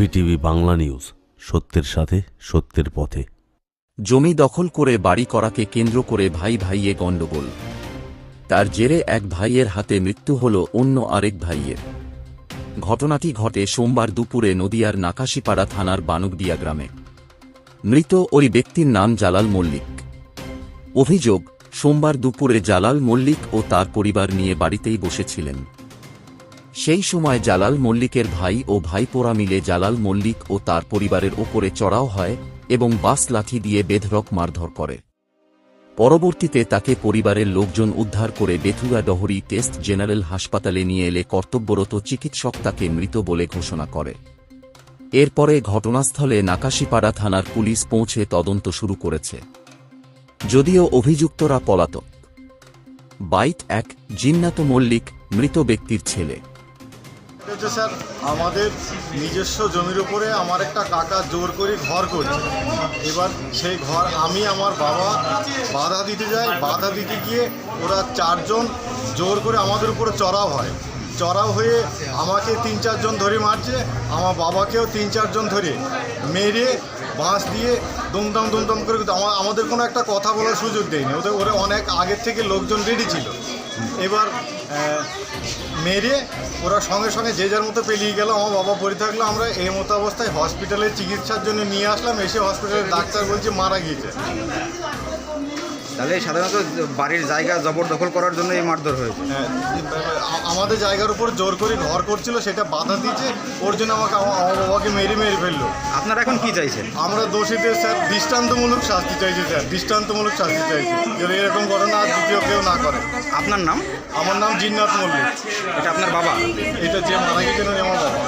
VTV Bangla news, সত্যের সাথে, সত্যের পথে। জমি দখল করে বাড়ি করাকে কেন্দ্র করে ভাই ভাইয়ে গণ্ডগোল। তার জেরে এক ভাইয়ের হাতে মৃত্যু হল অন্য আরেক ভাইয়ের। ঘটনাটি ঘটে সোমবার দুপুরে নদিয়ার নাকাশিপাড়া থানার বানুকদিয়া গ্রামে। মৃত ওই ব্যক্তির নাম জালাল মল্লিক। অভিযোগ, সোমবার দুপুরে জালাল মল্লিক ও তার পরিবার নিয়ে বাড়িতেই বসেছিলেন। সেই সময় জালাল মল্লিকের ভাই ও ভাইপোরা মিলে জালাল মল্লিক ও তার পরিবারের ওপরে চড়াও হয় এবং বাস লাঠি দিয়ে বেধরক মারধর করে। পরবর্তীতে তাকে পরিবারের লোকজন উদ্ধার করে বেথুয়া ডহরি টেস্ট জেনারেল হাসপাতালে নিয়ে এলে কর্তব্যরত চিকিৎসক তাকে মৃত বলে ঘোষণা করে। এরপরে ঘটনাস্থলে নাকাশিপাড়া থানার পুলিশ পৌঁছে তদন্ত শুরু করেছে। যদিও অভিযুক্তরা পলাতক। বাইট এক, জিন্নাত মল্লিক, মৃত ব্যক্তির ছেলে। হচ্ছে স্যার। আমাদের নিজস্ব জমির উপরে আমার একটা কাকা জোর করে ঘর করছে। এবার সেই ঘর আমি, আমার বাবা বাধা দিতে যাই। বাধা দিতে গিয়ে ওরা চারজন জোর করে আমাদের উপরে চড়াও হয়। চড়াও হয়ে আমাকে তিন, চারজন ধরে মারছে। আমার বাবাকেও তিন, চারজন ধরে মেরে বাঁশ দিয়ে দুমদাম দুমদাম করে আমা- আমাদের কোনো একটা কথা বলার সুযোগ দেয়নি। ওদের, ওরা অনেক আগের থেকে লোকজন রেডি ছিল। এবার মেরে ওরা সঙ্গে সঙ্গে যে যার মতো পেলিয়ে গেল আমার বাবা পড়ে থাকল আমরা এই মতো অবস্থায় হসপিটালে চিকিৎসার জন্য নিয়ে আসলাম এসে হসপিটালের ডাক্তার বলছে মারা গিয়েছে। তাহলে সাধারণত বাড়ির জায়গা জবরদখল করার জন্য এই মারধর হয়েছে। হ্যাঁ, আমাদের জায়গার উপর জোর করে ঘর করছিল সেটা বাধা দিয়েছে ওর জন্য আমাকে আমার বাবাকে মেরে মেরে ফেলল। আপনারা এখন কি চাইছেন? আমরা দোষীদের স্যার দৃষ্টান্তমূলক শাস্তি চাইছি স্যার দৃষ্টান্তমূলক শাস্তি চাইছি যেন এরকম ঘটনা দ্বিতীয় কেউ না করে। আপনার নাম? আমার নাম জিন্নাত মল্লিক। এটা আপনার বাবা? এটা যে মারা গেছিলেন আমার বাবা।